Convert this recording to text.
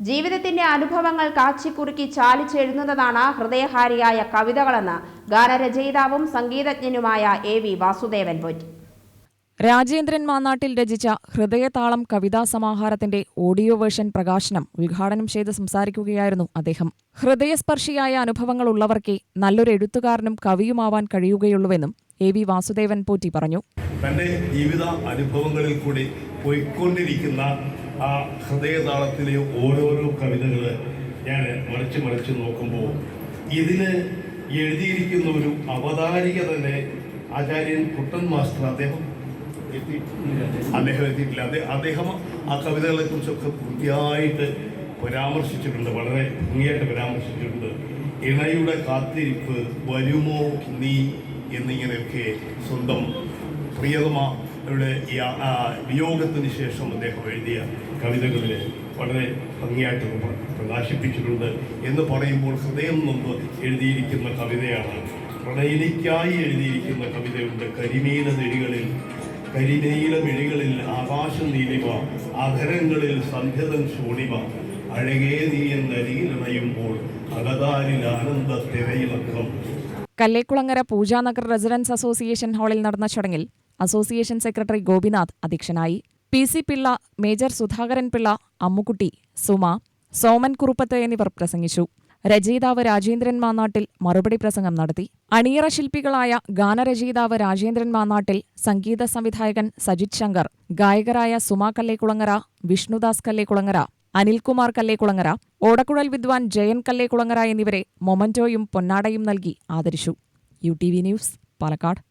ജീവിതത്തിന്റെ അനുഭവങ്ങൾ കാച്ചിക്കുറുക്കി ചാലിച്ചെഴുതുന്നതാണ് ഹൃദയഹാരിയായ കവിതകളെന്ന് ഗാനരചയിതാവും സംഗീതജ്ഞനുമായ എ വി വാസുദേവൻ പോറ്റി. രാജേന്ദ്രൻ മാന്നാട്ടിൽ രചിച്ച ഹൃദയതാളം കവിതാ സമാഹാരത്തിന്റെ ഓഡിയോ വേർഷൻ പ്രകാശനം ഉദ്ഘാടനം ചെയ്ത് സംസാരിക്കുകയായിരുന്നു അദ്ദേഹം. ഹൃദയസ്പർശിയായ അനുഭവങ്ങൾ ഉള്ളവർക്കേ നല്ലൊരു എഴുത്തുകാരനും കവിയുമാവാൻ കഴിയുകയുള്ളൂവെന്നും എ വി വാസുദേവൻ പോറ്റി പറഞ്ഞു. തന്റെ ജീവിത അനുഭവങ്ങളിൽ കൂടി പോയിക്കൊണ്ടിരിക്കുന്ന ആ ഹൃദയതാളത്തിലെ ഓരോരോ കവിതകൾ ഞാൻ മറിച്ച് മറിച്ച് നോക്കുമ്പോൾ ഇതിന് എഴുതിയിരിക്കുന്ന ഒരു അവതാരിക തന്നെ ആചാര്യൻ കുട്ടൻ മാസ്റ്റർ അദ്ദേഹം. അദ്ദേഹം എത്തിയിട്ടില്ല. അദ്ദേഹം അദ്ദേഹം ആ കവിതകളെ കുറിച്ചൊക്കെ കൃത്യമായിട്ട് പരാമർശിച്ചിട്ടുണ്ട്. വളരെ ഭംഗിയായിട്ട് പരാമർശിച്ചിട്ടുണ്ട്. ഇണയുടെ കാത്തിരിപ്പ് വരുമോ നീ എന്നിങ്ങനെയൊക്കെ സ്വന്തം ആ വിയോഗത്തിന് ശേഷം അദ്ദേഹം എഴുതിയ കവിതകളിൽ വളരെ ഭംഗിയായിട്ട് പ്ര- പ്രകാശിപ്പിച്ചിട്ടുണ്ട് എന്ന് പറയുമ്പോൾ ഹൃദയം നൊന്ന് എഴുതിയിരിക്കുന്ന കവിതയാണ്. പ്രണയിനിക്കായി എഴുതിയിരിക്കുന്ന കവിതയുണ്ട്. കരിമീന നെടികളിൽ കരിനീല മിഴികളിൽ ആകാശം നീലിമ അധരങ്ങളിൽ സന്ധ്യതൻ ശൂണിമ അഴകേ നീ എന്നരികിലണയുമ്പോൾ അകതാരിൽ ആനന്ദ തിരയിലക്കം കല്ലേക്കുളങ്ങര പൂജാനഗർ റെസിഡൻസ് അസോസിയേഷൻ ഹാളിൽ നടന്ന ചടങ്ങിൽ അസോസിയേഷൻ സെക്രട്ടറി ഗോപിനാഥ് അധ്യക്ഷനായി P C Pillai major Sudhakaran Pillai Ammukutty Suma Soman Kuruppath എന്നിവർ പ്രസംഗിച്ചു. രചയിതാവ് രാജേന്ദ്രൻ മാന്നാട്ടിൽ മറുപടി പ്രസംഗം നടത്തി. അണിയറ ശില്പികളായ ഗാനരചയിതാവ് രാജേന്ദ്രൻ മാന്നാട്ടിൽ സംഗീത സംവിധായകൻ സജിത് ശങ്കർ ഗായകരായ സുമ കല്ലേക്കുളങ്ങര വിഷ്ണുദാസ് കല്ലേക്കുളങ്ങര അനിൽകുമാർ കല്ലേക്കുളങ്ങര ഓടക്കുഴൽ വിദ്വാൻ ജയൻ കല്ലേക്കുളങ്ങര എന്നിവരെ മൊമന്റോയും പൊന്നാടയും നൽകി ആദരിച്ചു. U T V news Palakkad.